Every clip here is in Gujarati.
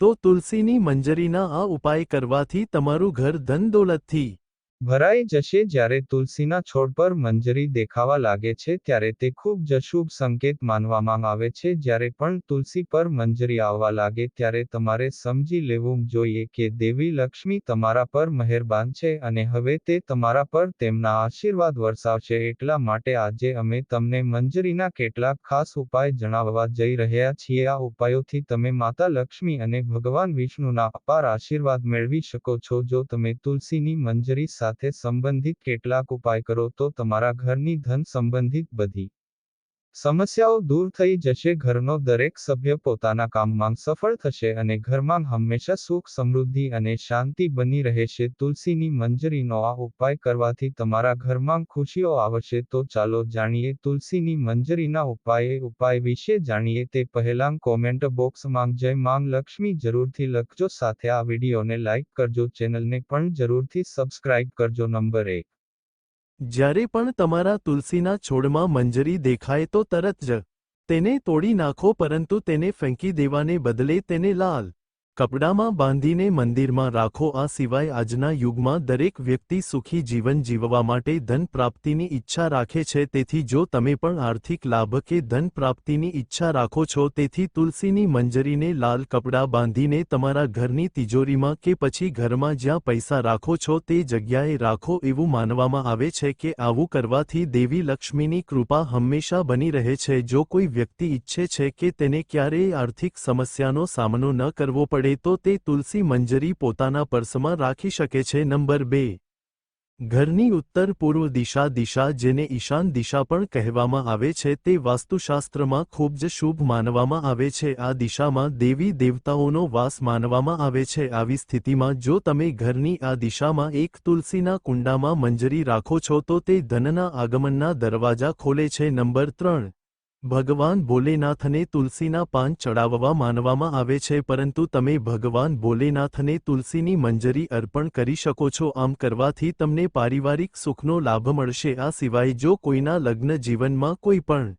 તો તુલસીની મંજરીના આ ઉપાય કરવાથી તમારું ઘર ધન દોલતથી ભરાઈ જશે જ્યારે તુલસીના છોડ પર મંજરી દેખાવા લાગે છે ત્યારે તે ખૂબ જ શુભ સંકેત માનવામાં આવે છે જ્યારે પણ તુલસી પર મંજરી આવવા લાગે ત્યારે તમારે સમજી લેવું જોઈએ કે દેવી લક્ષ્મી તમારા પર મહેરબાન છે અને હવે તે તમારા પર તેમના આશીર્વાદ વરસાવશે એટલા માટે આજે અમે તમને મંજરીના કેટલાક ખાસ ઉપાય જણાવવા જઈ રહ્યા છીએ. આ ઉપાયોથી તમે માતા લક્ષ્મી અને ભગવાન વિષ્ણુના અપાર આશીર્વાદ મેળવી શકો છો જો તમે તુલસીની મંજરી સાથે સંબંધિત કેટલાક ઉપાય કરો તો તમારા ઘરની ધન સંબંધિત બધી. સમસ્યાઓ દૂર થઈ જશે, ઘરનો દરેક સભ્ય પોતાના કામમાં સફળ થશે અને ઘરમાં હંમેશા સુખ, સમૃદ્ધિ અને શાંતિ બની રહેશે. તુલસીની મંજરીનો આ ઉપાય કરવાથી તમારા ઘરમાં ખુશીઓ આવશે. તો ચાલો જાણીએ તુલસીની મંજરીના ઉપાય. ઉપાય વિશે જાણીએ. તે પહેલાં કોમેન્ટ બોક્સમાં જય માંગ લક્ષ્મી જરૂરથી લખજો. સાથે આ વિડીયોને લાઇક કરજો. ચેનલને પણ જરૂરથી સબસ્ક્રાઇબ કરજો. નંબર એક. જ્યારે પણ તમારા તુલસીના છોડમાં મંજરી દેખાય તો તરત જ તેને તોડી નાખો પરંતુ તેને ફેંકી દેવાને બદલે તેને લાલ કપડામાં બાંધીને મંદિરમાં રાખો, આ સિવાય આજના યુગમાં દરેક વ્યક્તિ સુખી જીવન જીવવા માટે ધન પ્રાપ્તિની ઈચ્છા રાખે છે. તેથી જો તમે પણ આર્થિક લાભ કે ધન પ્રાપ્તિની ઈચ્છા રાખો છો, તેથી તુલસીની મંજરીને લાલ કપડાં બાંધીને તમારા ઘરની તિજોરીમાં કે પછી ઘરમાં જ્યાં પૈસા રાખો છો, તે જગ્યાએ રાખો. એવું માનવામાં આવે છે કે આવું કરવાથી દેવી લક્ષ્મીની કૃપા હંમેશા બની રહે છે. જો કોઈ વ્યક્તિ ઈચ્છે છે કે તેને ક્યારેય આર્થિક સમસ્યાનો સામનો ન કરવો પડે તો તે તુલસી મંજરી પોતાના પર્સમાં રાખી શકે છે. નંબર બે. ઘરની ઉત્તર પૂર્વ દિશા દિશા જેને ઈશાન દિશા પણ કહેવામાં આવે છે તે વાસ્તુશાસ્ત્રમાં ખૂબ જ શુભ માનવામાં આવે છે. આ દિશામાં દેવી દેવતાઓનો વાસ માનવામાં આવે છે. આવી સ્થિતિમાં જો તમે ઘરની આ દિશામાં એક તુલસીના કુંડામાં મંજરી રાખો છો તો તે ધનના આગમનના દરવાજા ખોલે છે. નંબર ત્રણ. ભગવાન ભોલેનાથને તુલસીના પાન ચડાવવા માનવામાં આવે છે, પરંતુ તમે ભગવાન ભોલેનાથને તુલસીની મંજરી અર્પણ કરી શકો છો, આમ કરવાથી તમને પારિવારિક સુખનો લાભ મળશે, આ સિવાય જો કોઈના લગ્ન જીવનમાં કોઈ પણ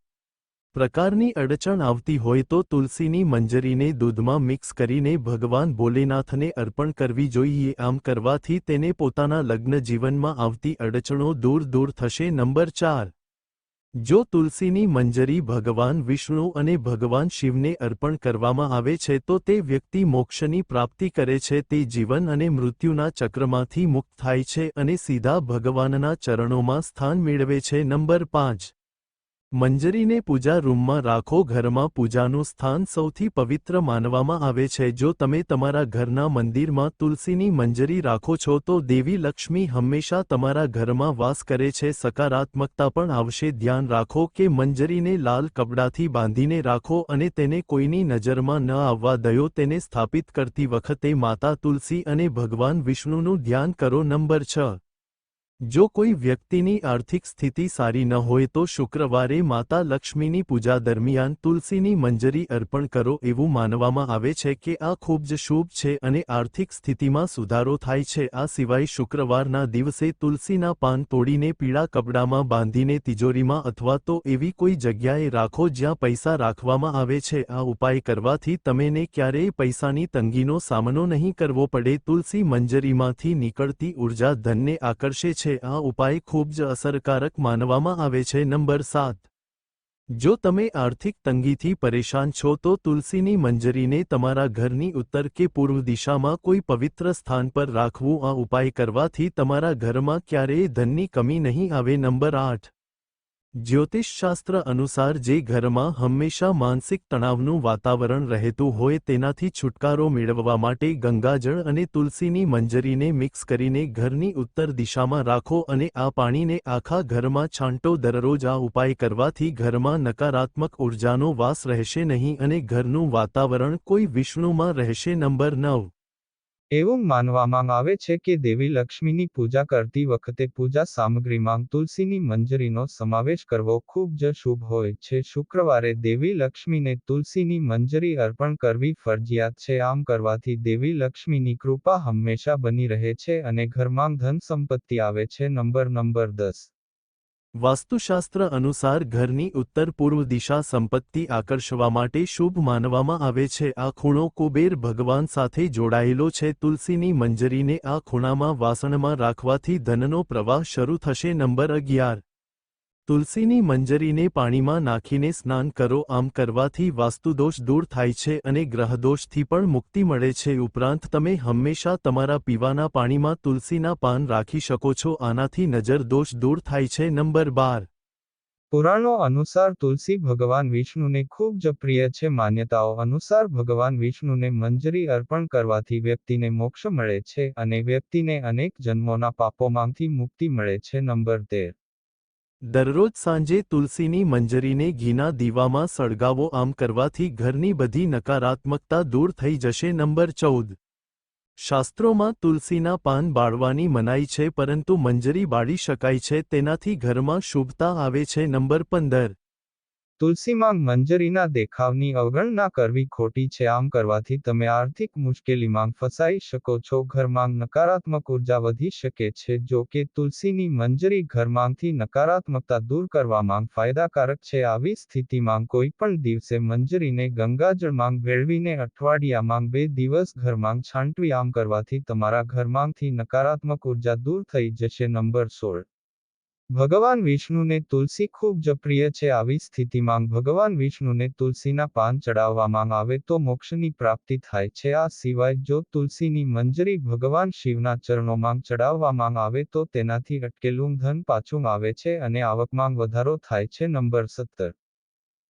પ્રકારની અડચણ આવતી હોય તો તુલસીની મંજરીને દૂધમાં મિક્સ કરીને ભગવાન ભોલેનાથને અર્પણ કરવી જોઈએ, આમ કરવાથી તેને પોતાના લગ્ન જીવનમાં આવતી અડચણો દૂર દૂર થશે. નંબર ચાર જો તુલસીની મંજરી ભગવાન વિષ્ણુ અને ભગવાન શિવને અર્પણ કરવામાં આવે છે, તો તે વ્યક્તિ મોક્ષની પ્રાપ્તિ કરે છે. તે જીવન અને મૃત્યુના ચક્રમાંથી મુક્ત થાય છે અને સીધા ભગવાનના ચરણોમાં સ્થાન મેળવે છે. નંબર પાંચ. મંજરીને પૂજા રૂમમાં રાખો, ઘરમાં પૂજાનું સ્થાન સૌથી પવિત્ર માનવામાં આવે છે. જો તમે તમારા ઘરના મંદિરમાં તુલસીની મંજરી રાખો છો, તો દેવી લક્ષ્મી હંમેશા તમારા ઘરમાં વાસ કરે છે. સકારાત્મકતા પણ આવશે. ધ્યાન રાખો કે મંજરીને લાલ કપડાથી બાંધીને રાખો અને તેને કોઈની નજરમાં ન આવવા દયો. તેને સ્થાપિત કરતી વખતે માતા તુલસી અને ભગવાન વિષ્ણુનું ધ્યાન કરો. નંબર છ. જો કોઈ વ્યક્તિની આર્થિક સ્થિતિ સારી ન હોય તો શુક્રવારે માતા લક્ષ્મીની પૂજા દરમિયાન તુલસીની મંજરી અર્પણ કરો એવું માનવામાં આવે છે કે આ ખૂબ જ શુભ છે અને આર્થિક સ્થિતિમાં સુધારો થાય છે. આ સિવાય શુક્રવારના દિવસે તુલસીના પાન તોડીને પીળા કપડામાં બાંધીને તિજોરીમાં અથવા તો એવી કોઈ જગ્યાએ રાખો જ્યાં પૈસા રાખવામાં આવે છે. આ ઉપાય કરવાથી તમેને ક્યારેય પૈસાની તંગીનો સામનો નહીં કરવો પડે. તુલસી મંજરીમાંથી નીકળતી ઊર્જા ધનને આકર્ષે છે. છે, આ ઉપાય ખૂબ જ અસરકારક માનવામાં આવે છે. નંબર સાત. જો તમે આર્થિક તંગીથી પરેશાન છો, તો તુલસીની મંજરીને તમારા ઘરની ઉત્તર કે પૂર્વ દિશામાં કોઈ પવિત્ર સ્થાન પર રાખવું આ ઉપાય કરવાથી તમારા ઘરમાં ક્યારેય ધનની કમી નહીં આવે. નંબર આઠ. જ્યોતિષશાસ્ત્ર અનુસાર જે ઘરમાં હંમેશા માનસિક તણાવનું વાતાવરણ રહેતું હોય તેનાથી છુટકારો મેળવવા માટે ગંગાજળ અને તુલસીની મંજરીને મિક્સ કરીને ઘરની ઉત્તર દિશામાં રાખો અને આ પાણીને આખા ઘરમાં છાંટો દરરોજ આ ઉપાય કરવાથી ઘરમાં નકારાત્મક ઉર્જાનો વાસ રહેશે નહીં અને ઘરનું વાતાવરણ કોઈ વિષ્ણુમાં રહેશે નંબર નવ. એવું માનવામાં આવે છે કે દેવી લક્ષ્મીની પૂજા કરતી વખતે પૂજા સામગ્રીમાં તુલસીની મંજરીનો સમાવેશ કરવો ખૂબ જ શુભ હોય છે. શુક્રવારે દેવી લક્ષ્મીને તુલસીની મંજરી અર્પણ કરવી ફરજિયાત છે. આમ કરવાથી દેવી લક્ષ્મીની કૃપા હંમેશા બની રહે છે અને ઘરમાં ધન સંપત્તિ આવે છે. નંબર નંબર દસ. વાસ્તુશાસ્ત્ર અનુસાર ઘરની ઉત્તર પૂર્વ દિશા સંપત્તિ આકર્ષવા માટે શુભ માનવામાં આવે છે. આ ખૂણો કુબેર ભગવાન સાથે જોડાયેલો છે. તુલસીની મંજરીને આ ખૂણામાં વાસણમાં રાખવાથી ધનનો પ્રવાહ શરૂ થશે. નંબર અગિયાર. તુલસીની મંજરીને પાણીમાં નાખીને સ્નાન કરો, આમ કરવાથી વાસ્તુદોષ દૂર થાય છે અને ગ્રહદોષથી પણ મુક્તિ મળે છે. ઉપરાંત તમે હંમેશા તમારા પીવાના પાણીમાં તુલસીના પાન રાખી શકો છો, આનાથી નજર દોષ દૂર થાય છે. નંબર બાર. પુરાણો અનુસાર તુલસી ભગવાન વિષ્ણુને ખૂબ જ પ્રિય છે. માન્યતાઓ અનુસાર ભગવાન વિષ્ણુને મંજરી અર્પણ કરવાથી વ્યક્તિને મોક્ષ મળે છે અને વ્યક્તિને અનેક જન્મોના પાપોમાંથી મુક્તિ મળે છે. નંબર તેર. દરરોજ સાંજે તુલસીની મંજરીને ઘીના દીવામાં સળગાવો આમ કરવાથી ઘરની બધી નકારાત્મકતા દૂર થઈ જશે નંબર ચૌદ. શાસ્ત્રોમાં તુલસીના પાન બાળવાની મનાઈ છે પરંતુ મંજરી બાળી શકાય છે તેનાથી ઘરમાં શુભતા આવે છે નંબર પંદર. તુલસીમાં મંજરીના દેખાવની અવગણના કરવી ખોટી છે. આમ કરવાથી તમે આર્થિક મુશ્કેલીમાં ફસાઈ શકો છો. ઘરમાં નકારાત્મક ઊર્જા વધી શકે છે. જો કે તુલસીની મંજરી ઘરમાંથી નકારાત્મકતા દૂર કરવામાં ફાયદાકારક છે. આવી સ્થિતિમાં કોઈ પણ દિવસે મંજરીને ગંગાજળમાં ભેળવીને અઠવાડિયામાં બે દિવસ ઘરમાં છાંટવી આમ કરવાથી તમારા ઘરમાંથી નકારાત્મક ઊર્જા દૂર થઈ જશે. નંબર સોળ. ભગવાન વિષ્ણુને તુલસી ખૂબ જ પ્રિય છે આવી સ્થિતિમાં ભગવાન વિષ્ણુને તુલસીના પાન ચડાવવામાં આવે તો મોક્ષની પ્રાપ્તિ થાય છે. આ સિવાય જો તુલસીની મંજરી ભગવાન શિવના ચરણોમાં ચડાવવામાં આવે તો તેનાથી અટકેલું ધન પાછું આવે છે અને આવકમાં વધારો થાય છે. નંબર સત્તર.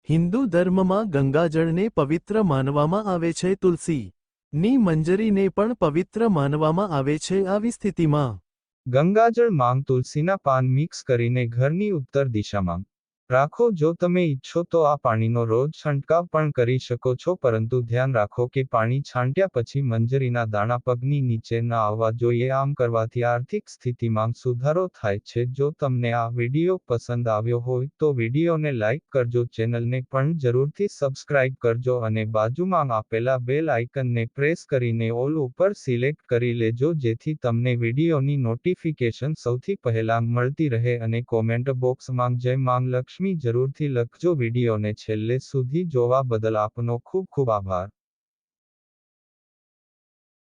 હિન્દુ ધર્મમાં ગંગાજળને પવિત્ર માનવામાં આવે છે. તુલસી ની મંજરીને પણ પવિત્ર માનવામાં આવે છે. આવી સ્થિતિમાં ગંગાજળ માંગ તુલસીના પાન મિક્સ કરીને ઘરની ઉત્તર દિશામાં. રાખો જો તમે ઈચ્છો તો આ પાણીનો રોજ છંટકાવ પણ કરી શકો છો, પરંતુ ધ્યાન રાખો કે પાણી છાંટ્યા પછી મંજરીના દાણા પગની નીચે ન આવવા જોઈએ. આમ કરવાથી આર્થિક સ્થિતિમાં સુધારો થાય છે. જો તમને આ વીડિયો પસંદ આવ્યો હોય તો વિડીયોને લાઇક કરજો, ચેનલને પણ જરૂરથી સબસ્ક્રાઇબ કરજો અને બાજુમાં આપેલા બેલ આઇકનને પ્રેસ કરીને ઓલ ઉપર સિલેક્ટ કરી લેજો, જેથી તમને વિડીયોની નોટિફિકેશન સૌથી પહેલા મળતી રહે અને કોમેન્ટ બોક્સમાં જય માંગ લક્ષ્મી જરૂરથી લખજો વિડીયોને છેલ્લે સુધી જોવા બદલ આપનો ખૂબ ખૂબ આભાર.